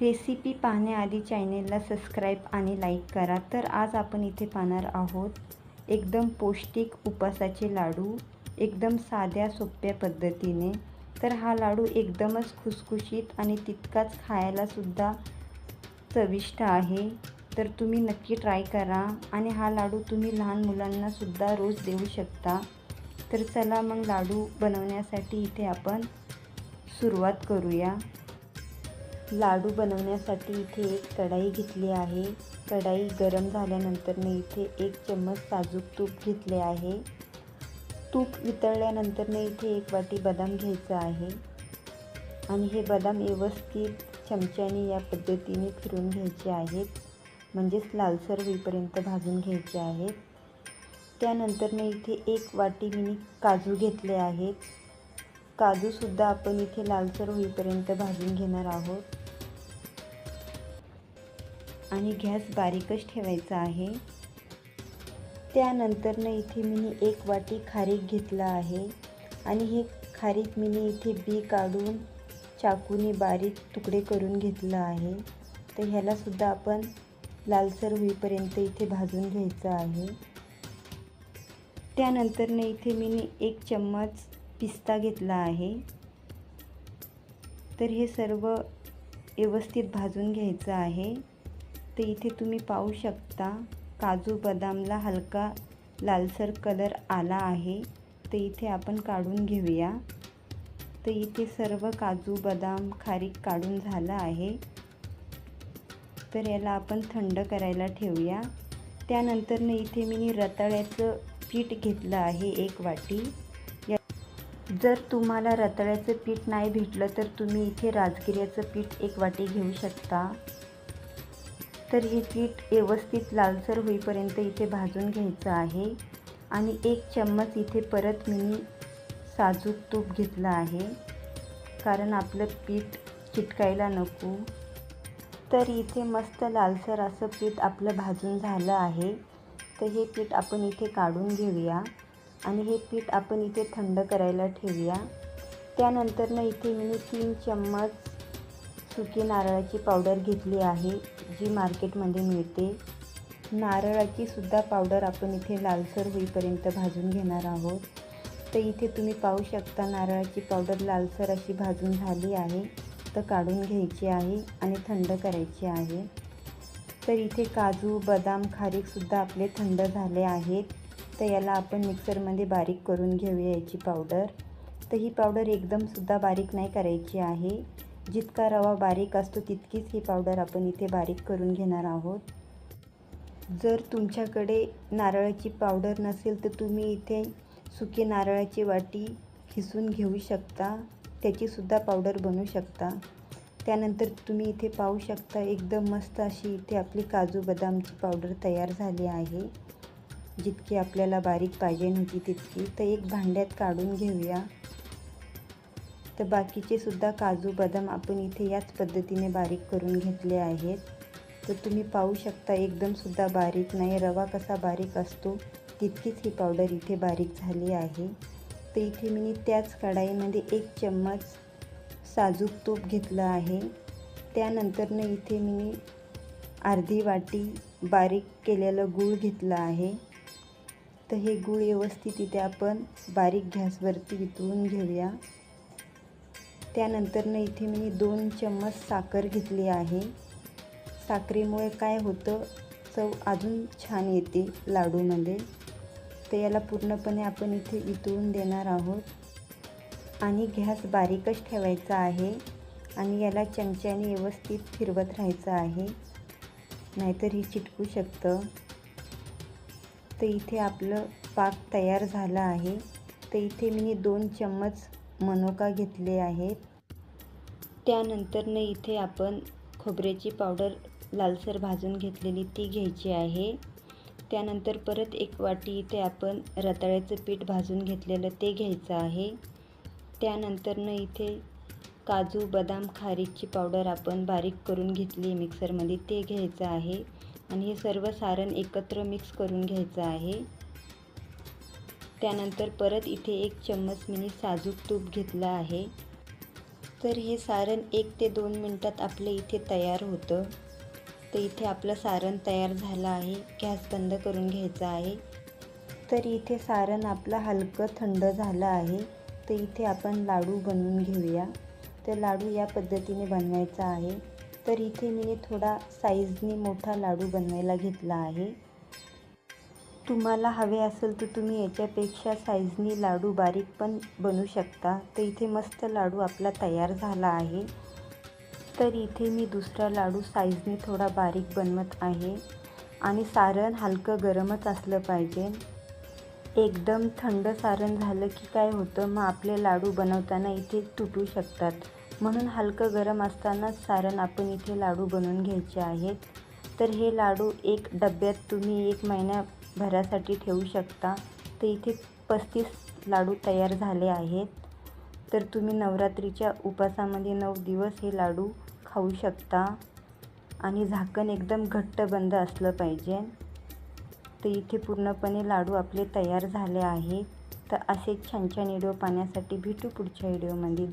Recipe पाहण्याआधी चॅनेलला subscribe आणि लाईक करा. तर आज आपण इथे पाहणार आहोत एकदम पौष्टिक उपासाचे लाडू एकदम साध्या सोप्या पद्धतीने. तर हा लाडू एकदमच खुसखुशीत आणि तितकाच खायलासुद्धा चविष्ट आहे. तर तुम्ही नक्की ट्राय करा आणि हा लाडू तुम्ही लहान मुलांनासुद्धा रोज देऊ शकता. तर चला मग लाडू बनवण्यासाठी इथे आपण सुरुवात करूया. लाडू बनवण्यासाठी इथे एक कढाई घेतली आहे. कढाई गरम झाल्यानंतर मी इथे एक चम्मच साजूक तूप घेतले आहे. तूप वितळल्यानंतर मी इथे एक वाटी बदाम घ्यायचं आहे. आणि हे बदाम व्यवस्थित चमच्याने या पद्धतीने फिरून घ्यायचे आहेत. म्हणजेच लालसर होईपर्यंत भाजून घ्यायचे आहेत. त्यानंतर मी इथे एक वाटी मी काजू घेतले आहेत. काजूसुद्धा आपण इथे लालसर होईपर्यंत भाजून घेणार आहोत. आणि गॅस बारीकच ठेवायचा आहे. त्यानंतरनं इथे मी एक वाटी खारीक घेतला आहे. आणि हे खारीक मी इथे बी काढून चाकूने बारीक तुकडे करून घेतलं आहे. तर ह्यालासुद्धा आपण लालसर होईपर्यंत इथे भाजून घ्यायचं आहे. त्यानंतरनं इथे मी एक चम्मच पिस्ता घेतला आहे. तर हे सर्व व्यवस्थित भाजून घ्यायचं आहे. तर इथे तुम्ही पाहू शकता काजू बदामला हलका लालसर कलर आला आहे. तर इथे आपण काढून घेऊया. तर इथे सर्व काजू बदाम खारीक काढून झालं आहे. तर याला आपण थंड करायला ठेवूया. त्यानंतरनं इथे मी रताळ्याचं पीठ घेतलं आहे एक वाटी. जर तुम्हाला रताळ्याचं पीठ नाही भेटलं तर तुम्ही इथे राजगिऱ्याचं पीठ एक वाटी घेऊ शकता. तर हे पीठ व्यवस्थित लालसर होईपर्यंत इथे भाजून घ्यायचं आहे. आणि एक चम्मच इथे परत मी साजूक तूप घेतलं आहे. कारण आपलं पीठ चिटकायला नको. तर इथे मस्त लालसर असं पीठ आपलं भाजून झालं आहे. तर हे पीठ आपण इथे काढून घेऊया. आणि हे पीठ आपण इथे थंड करायला ठेवूया. त्यानंतरनं इथे मी तीन चम्मच सुकी नारळाची पावडर घेतली आहे जी मार्केटमध्ये मिळते. नारळाची सुद्धा पावडर आपण इथे लालसर होईपर्यंत भाजून घेणार आहोत. तर इथे तुम्ही पाहू शकता नारळाची पावडर लालसर अशी भाजून झाली आहे. तर काढून घ्यायची आहे आणि थंड करायची आहे. तर इथे काजू बदाम खारीकसुद्धा आपले थंड झाले आहेत. तर याला आपण मिक्सरमध्ये बारीक करून घेऊया याची पावडर. तर ही पावडर एकदमसुद्धा बारीक नाही करायची आहे. जितका रवा बारीक असतो तितकीच ही पावडर आपण इथे बारीक करून घेणार आहोत. जर तुमच्याकडे नारळाची पावडर नसेल तर तुम्ही इथे सुकी नारळाची वाटी खिसून घेऊ शकता. त्याचीसुद्धा पावडर बनवू शकता. त्यानंतर तुम्ही इथे पाहू शकता एकदम मस्त अशी इथे आपली काजू बदामची पावडर तयार झाली आहे. जितकी आपल्याला बारीक पाहिजे नव्हती तितकी. तर एक भांड्यात काढून घेऊया. तर बाकीचे सुद्धा काजू बदाम आपण इथे याच पद्धतीने बारीक करून घेतले आहेत. तर तुम्ही पाहू शकता एकदमसुद्धा बारीक नाही. रवा कसा बारीक असतो तितकीच ही पावडर इथे बारीक झाली आहे. तर इथे मी त्याच कढाईमध्ये एक चम्मच साजूक तूप घेतलं आहे. त्यानंतरनं इथे मी अर्धी वाटी बारीक केलेलं गूळ घेतलं आहे. तर हे गूळ व्यवस्थित इथे आपण बारीक गॅसवरती वितळून घेऊया. त्यानंतरनं इथे मी दोन चम्मच साखर घेतली आहे. साखरेमुळे काय होतं चव अजून छान येते लाडूमध्ये. तर याला पूर्णपणे आपण इथे वितळून देणार आहोत. आणि गॅस बारीकच ठेवायचा आहे आणि याला चमच्याने व्यवस्थित फिरवत राहायचं आहे. नाहीतर ही चिटकू शकतं. तर इथे आपलं पाक तयार झाला आहे. तर इथे मी दोन चम्मच मनोका घेतले आहेत. त्यानंतरनं इथे आपण खोबऱ्याची पावडर लालसर भाजून घेतलेली ती घ्यायची आहे. त्यानंतर परत एक वाटी इथे आपण रताळ्याचं पीठ भाजून घेतलेलं ते घ्यायचं आहे. त्यानंतरनं इथे काजू बदाम खारीची पावडर आपण बारीक करून घेतली मिक्सरमध्ये ते घ्यायचं आहे. आणि हे सर्व सारण एकत्र मिक्स करून घ्यायचं आहे. त्यानंतर परत इथे एक चम्मच मी साजूक तूप घेतलं आहे. तर हे सारण एक ते दोन मिनटात आपले इथे तयार होतं. तर इथे आपलं सारण तयार झालं आहे. गॅस बंद करून घ्यायचा आहे. तर इथे सारण आपलं हलकं थंड झालं आहे. तर इथे आपण लाडू बनवून घेऊया. तर लाडू या पद्धतीने बनवायचा आहे. तर इथे मी थोडा साईजनी मोठा लाडू बनवायला घेतला आहे. तुम्हाला हवे असेल तर तुम्ही याच्यापेक्षा साईजनी लाडू बारीक पण बनवू शकता. तर इथे मस्त लाडू आपला तयार झाला आहे. तर इथे मी दुसरा लाडू साईजने थोडा बारीक बनवत आहे. आणि सारण हलकं गरमच असलं पाहिजे. एकदम थंड सारण झालं की काय होतं? मग आपले लाडू बनवताना इथे तुटू शकतात. म्हणून हलकं गरम असतानाच सारण आपण इथे लाडू बनवून घ्यायचे आहेत. तर हे लाडू एक डब्यात तुम्ही एक महिन्या भरासाठी ठेवू शकता. तर इथे पस्तीस लाडू तयार झाले आहेत. तर तुम्ही नवरात्रीच्या उपासामध्ये नऊ दिवस हे लाडू खाऊ शकता. आणि झाकण एकदम घट्ट बंद असलं पाहिजे. तर इथे पूर्णपणे लाडू आपले तयार झाले आहे तर असे छान छान व्हिडिओ पाहण्यासाठी भेटू पुढच्या व्हिडिओमध्ये.